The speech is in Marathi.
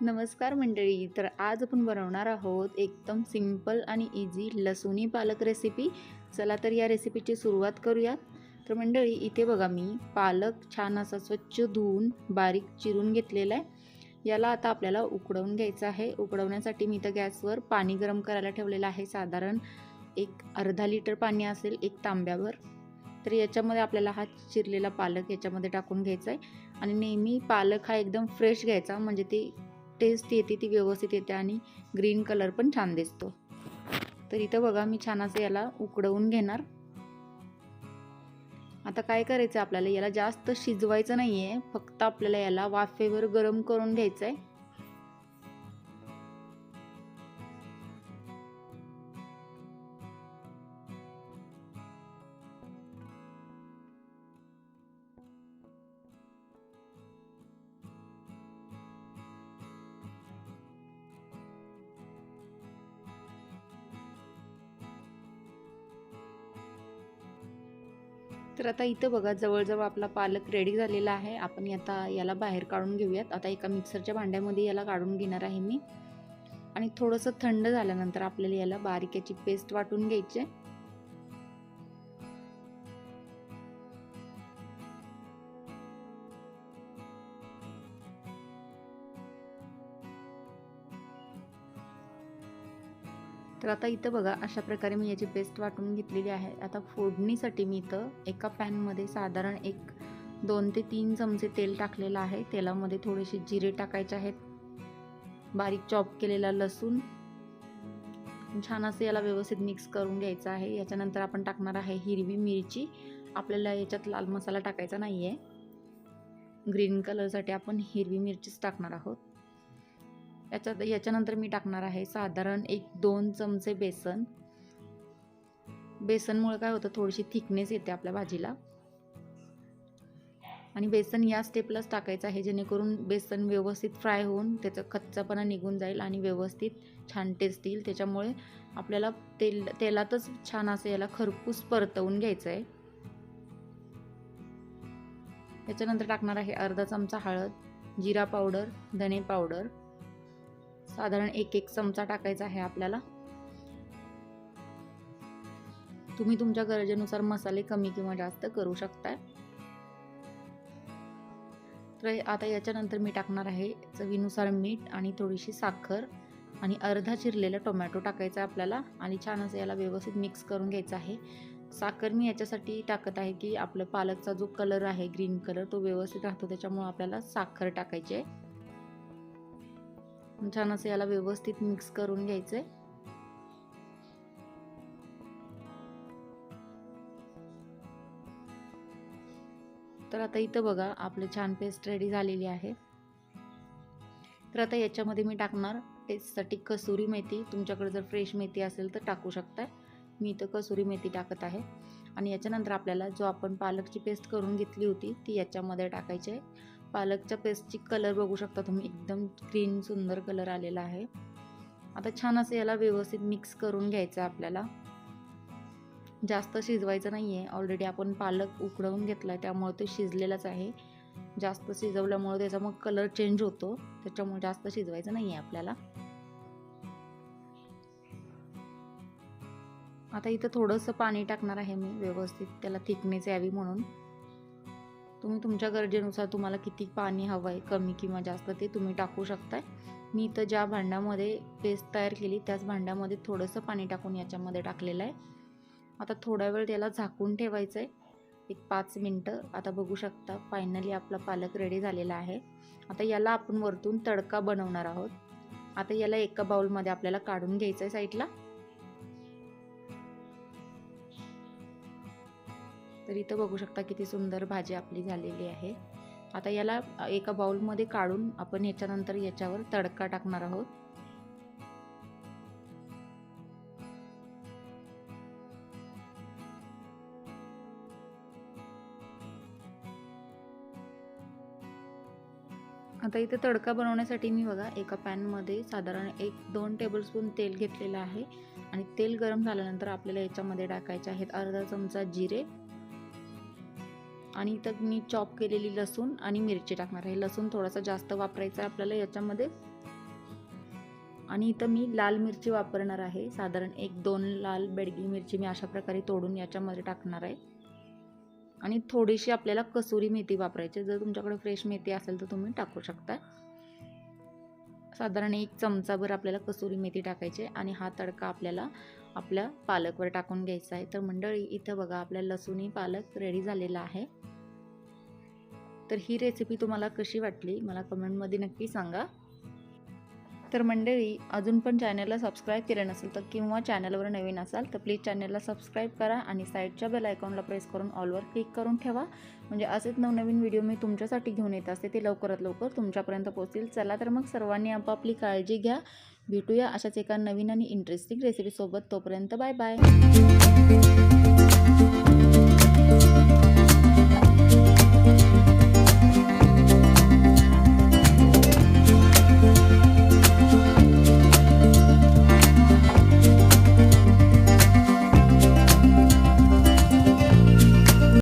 नमस्कार मंडळी तर आज आपण बनवणार आहोत एकदम सिंपल आणि इझी लसुणी पालक रेसिपी चला तर या रेसिपीची सुरुवात करूयात तर मंडळी इथे बघा मी पालक छान असा स्वच्छ धुवून बारीक चिरून घेतलेला आहे. याला आता आपल्याला उकडवून घ्यायचं आहे. उकडवण्यासाठी मी इथं गॅसवर पाणी गरम करायला ठेवलेलं आहे. साधारण एक अर्धा लिटर पाणी असेल एक तांब्यावर. तर याच्यामध्ये आपल्याला हा चिरलेला पालक याच्यामध्ये टाकून घ्यायचा आहे. आणि नेहमी पालक हा एकदम फ्रेश घ्यायचा म्हणजे ती टेस्ट येते ती व्यवस्थित येते आणि ग्रीन कलर पण छान दिसतो. तर इथं बघा मी छान असं याला उकडवून घेणार. आता काय करायचं आपल्याला? याला जास्त शिजवायचं नाही आहे फक्त आपल्याला याला वाफेवर गरम करून घ्यायचं आहे तर आता इथं बघा जवळजवळ आपला पालक रेडी झालेला आहे. आपण आता याला बाहेर काढून घेऊयात. आता एका मिक्सरच्या भांड्यामध्ये याला काढून घेणार आहे मी. आणि थोडंसं थंड झाल्यानंतर आपल्याला याला बारीक याची पेस्ट वाटून घ्यायची आहे. तर आता इथं बघा अशा प्रकारे मी याची पेस्ट वाटून घेतलेली आहे. आता फोडणीसाठी मी इथं एका पॅनमध्ये साधारण एक दोन ते तीन चमचे तेल टाकलेलं आहे. तेलामध्ये थोडेसे जिरे टाकायचे आहेत. बारीक चॉप केलेला लसूण. छान असं याला व्यवस्थित मिक्स करून घ्यायचं आहे. याच्यानंतर आपण टाकणार आहे हिरवी मिरची. आपल्याला याच्यात लाल मसाला टाकायचा नाही आहे ग्रीन कलरसाठी आपण हिरवी मिरचीच टाकणार आहोत. याच्यात याच्यानंतर मी टाकणार आहे साधारण एक दोन चमचे बेसन. बेसनमुळे काय होतं थोडीशी थिकनेस येते आपल्या भाजीला. आणि बेसन या स्टेपलाच टाकायचं आहे जेणेकरून बेसन व्यवस्थित फ्राय होऊन त्याचा कच्चापणा निघून जाईल आणि व्यवस्थित छान टेस्ट येईल. त्याच्यामुळे आपल्याला तेल तेलातच छान असं याला खरपूस परतवून घ्यायचं आहे याच्यानंतर टाकणार आहे अर्धा चमचा हळद जिरा पावडर धने पावडर. साधारण एक एक चमचा टाकायचा आहे आपल्याला. तुम्ही तुमच्या गरजेनुसार मसाले कमी किंवा जास्त करू शकताय. तर आता याच्यानंतर मी टाकणार आहे चवीनुसार मीठ आणि थोडीशी साखर आणि अर्धा चिरलेला टोमॅटो टाकायचा आहे आपल्याला आणि छान असं याला व्यवस्थित मिक्स करून घ्यायचं आहे. साखर मी याच्यासाठी टाकत आहे की आपलं पालकचा जो कलर आहे ग्रीन कलर तो व्यवस्थित राहतो त्याच्यामुळं आपल्याला साखर टाकायची आहे. छान असं याला व्यवस्थित मिक्स करून घ्यायचंय. तर आता इथं बघा आपली छान पेस्ट रेडी झालेली आहे. तर आता याच्यामध्ये मी टाकणार टेस्टसाठी कसुरी मेथी. तुमच्याकडे जर फ्रेश मेथी असेल तर टाकू शकताय. मी इथं कसुरी मेथी टाकत आहे. आणि याच्यानंतर आपल्याला जो आपण पालकची पेस्ट करून घेतली होती ती याच्यामध्ये टाकायची आहे. पालकच्या पेस्टची कलर बघू शकता तुम्ही. एकदम ग्रीन सुंदर कलर आलेला आहे. आता छान असं याला व्यवस्थित मिक्स करून घ्यायचं आहे आपल्याला. जास्त शिजवायचं नाही आहे ऑलरेडी आपण पालक उकडवून घेतला आहे त्यामुळे तो शिजलेलाच आहे. जास्त शिजवल्यामुळे त्याचा मग कलर चेंज होतो. त्याच्यामुळे जास्त शिजवायचं नाही आहे आपल्याला. आता इथं थोडंसं पाणी टाकणार आहे मी व्यवस्थित. त्याला थिकनेस यावी म्हणून. तुम्ही तुमच्या गरजेनुसार तुम्हाला किती पाणी हवं आहे कमी किंवा जास्त ते तुम्ही टाकू शकताय. मी इथं ज्या भांड्यामध्ये पेस्ट तयार केली त्याच भांड्यामध्ये थोडंसं पाणी टाकून याच्यामध्ये टाकलेलं आहे. आता थोडा वेळ त्याला झाकून ठेवायचं आहे एक पाच मिनटं. आता बघू शकता फायनली आपला पालक रेडी झालेला आहे. आता याला आपण वरतून तडका बनवणार आहोत. आता याला एका बाउलमध्ये आपल्याला काढून घ्यायचं आहे साईडला तर इथं बघू शकता किती सुंदर भाजी आपली झालेली आहे. आता याला एका बाउलमध्ये काढून आपण याच्यानंतर याच्यावर तडका टाकणार आहोत. आता इथे तडका बनवण्यासाठी मी बघा एका पॅनमध्ये साधारण एक दोन टेबलस्पून तेल घेतलेलं आहे. आणि तेल गरम झाल्यानंतर आपल्याला याच्यामध्ये टाकायचे आहेत अर्धा चमचा जिरे आणि इथं मी चॉप केलेली लसूण आणि मिरची टाकणार आहे. लसूण थोडासा जास्त वापरायचा आहे आपल्याला याच्यामध्ये. आणि इथं मी लाल मिरची वापरणार आहे. साधारण एक दोन लाल बेडगी मिरची मी अशा प्रकारे तोडून याच्यामध्ये टाकणार आहे. आणि थोडीशी आपल्याला कसुरी मेथी वापरायची जर तुमच्याकडे फ्रेश मेथी असेल तर तुम्ही टाकू शकता. साधारण एक चमचाभर आपल्याला कसुरी मेथी टाकायची आणि हा तडका आपल्याला आपल्या पालकवर टाकून घ्यायचा आहे. तर मंडळी इथं बघा आपल्या लसूणी पालक रेडी झालेला आहे. तर ही रेसिपी तुम्हाला कशी वाटली मला कमेंटमध्ये नक्की सांगा. तर मंडळी अजून पण चॅनलला सबस्क्राईब केलं नसेल तर किंवा चॅनलवर नवीन असाल तर प्लीज चॅनलला सबस्क्राईब करा आणि साईडच्या बेल आयकॉनला प्रेस करून ऑलवर क्लिक करून ठेवा. म्हणजे असेच नवनवीन व्हिडिओ मी तुमच्यासाठी घेऊन येत असते. ते लवकरात लवकर तुमच्यापर्यंत पोहोचतील. चला तर मग सर्वांनी आपापली काळजी घ्या. भेटूया अशाच एका नवीन आणि इंटरेस्टिंग रेसिपीसोबत तोपर्यंत बाय बाय